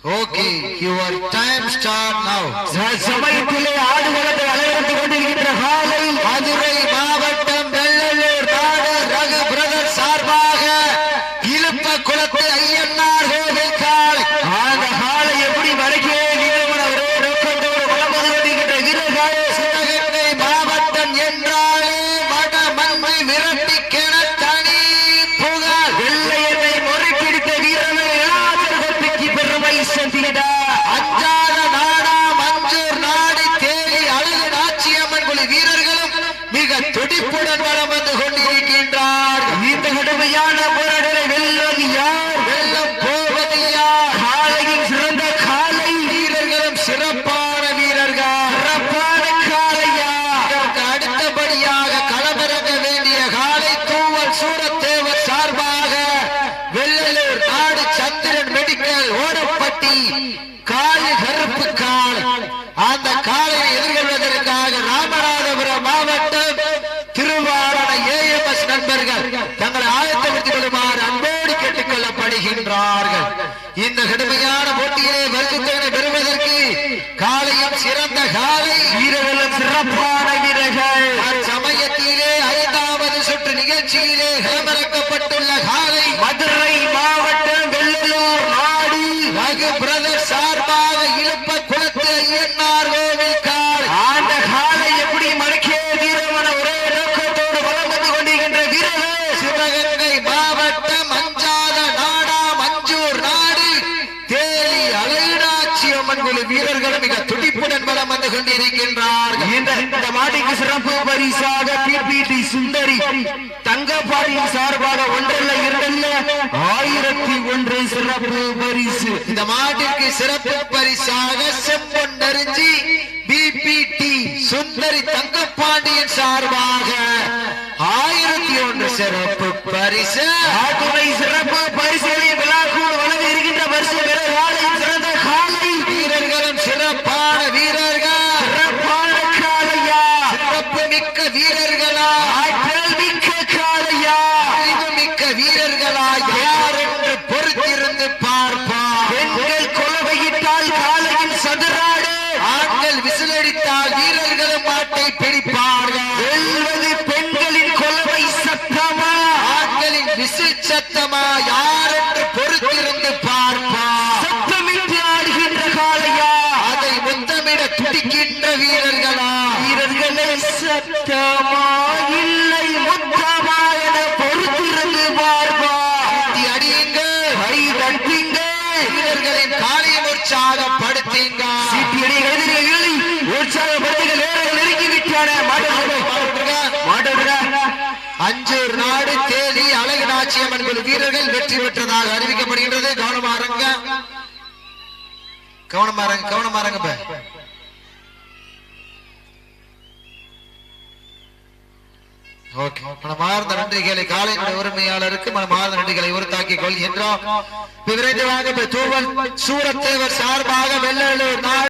Okay, your time start now. சமயத்திலே ஆடுகளத்தை அலையடித்துக் கொண்டிருக்கின்ற காலை மதுரை மாவட்டம் வெள்ளலூர் நாடு ரகு பிரதர் சார்பாக இழுப்ப குளத்து ஐயன்னார் கோவில் காலை அந்த காலை எப்படி வரைக்கே நிறுவன ஒரே நோக்கத்தோடு வலம் வந்து கொண்டிருக்கின்ற வீரர்கள் சிவகங்கை மாவட்டம் என்றாலே வட மண்ணை விரட்டி கென தனி புகழ் வெள்ளை எண்ணை முறைப்பிடித்த வீரர்கள் இளாதர்களுக்கு பெருமை சென்றிட அஞ்சாத நாடா மஞ்சூர் நாடு தேடி அழகு நாச்சியம்மன் குழு வீரர்களும் மிக துடிப்புடன் வலம் வந்து கொண்டிருக்கின்றார்கள் இந்த கடுமையான போராட்டத்தை வெல்வது யார் வெள்ளம் போவது யார் காலையின் சிறந்த காலை வீரர்களும் சிறப்பான வீரர்கள் சிறப்பான காலையா இதற்கு அடுத்தபடியாக களமிறங்க வேண்டிய காலை தூவல் சூரத்தேவர் சார்பாக வெள்ளலூர் நாடு சந்திரன் மெடிக்கல் ஓடப்பட்டி காலி கருப்பு கால். அந்த காலையை எதிர்கொள்வதற்காக ராமநாதபுரம் மாவட்டம் திருவாரண ஏஎம்எஸ் நண்பர்கள் தங்களை ஆயத்தப்படுத்திக் கொள்ளுமாறு அன்போடு கேட்டுக் கொள்ளப்படுகின்றார்கள். இந்த கடுமையான போட்டியிலே வருத்தத்தை பெறுவதற்கு காலையும் சிறந்த காலை வீரர்களும் சிறப்பான வீரர்கள். சமயத்திலே ஐந்தாவது சுற்று நிகழ்ச்சியிலே களமிறக்கப்பட்டுள்ள காலை மதுரை மாவட்டம் வெள்ளலூர் நாடு ரகு பிரதர் சார்பாக இழுப்ப குளத்து ஐயன்னார் கோவில் காலை ஆண்ட காலை எப்படி மடக்கிய வீரமன ஒரே நோக்கத்தோடு வலம் வந்து கொண்டிருக்கின்ற வீரர்கள் சிவகங்கை மாவட்டம் அஞ்சாத நாடா மஞ்சூர் நாடு தேலி அலைநாச்சி அம்மன் குழு வீரர்கள் மிக துடிப்புடன் வலம் வந்து கொண்டிருக்கின்றார்கள். இந்த சிறப்பு பரிசாக பிபிடி சுந்தரி தங்கப்பாடியின் சார்பாக ஒன்றல்ல இரண்டல்ல ஆயிரத்தி ஒன்று சிறப்பு பரிசு. இந்த மாட்டிற்கு சிறப்பு பரிசாக செம்பொன் நெருஞ்சி பிபிடி சுந்தரி தங்கப்பாண்டியன் சார்பாக. சிறப்பு பரிசு. ஆத்துணை சிறப்பு பரிசுகளை விழாக்குள் வழங்க இருக்கின்ற பரிசு காலையின் சிறந்த காலை. வீரர்களும் சிறப்பான வீரர்கள். சிறப்பான காலையா சிறப்பு மிக்க வீரர்களா. ஆற்றல் மிக்க காலையா அறிவு மிக்க வீரர்களா. யார் என்று பொறுத்திருந்து பார்ப்பார். பெண்கள் கொலவையிட்டால் காலையின் சதுராடு. ஆண்கள் விசிலடித்தால் வீரர்களும் மாட்டை பிடிப்பார்கள் விசில் சத்தமா யார் என்று பொறுத்திருந்து பார்ப்பார் சத்தமிட்டு ஆடுகின்ற காலையா அதை முத்தமிட துடிக்கின்ற வீரர்களா? வீரர்களை சத்தமா ஒன்பது வீரர்கள் வெற்றி பெற்றதாக அறிவிக்கப்படுகின்றது. கவனமாறங்க கவனமாறங்க கவனமாறங்க ஓகே. மனமார்ந்த நன்றிகளை காலையினுடைய உரிமையாளருக்கு மனமார்ந்த நன்றிகளை உறுத்தாக்கிக் கொள்கின்றோம். விரைந்து வாங்க சூரத்தேவர் சார்பாக வெள்ளலூர் நாடு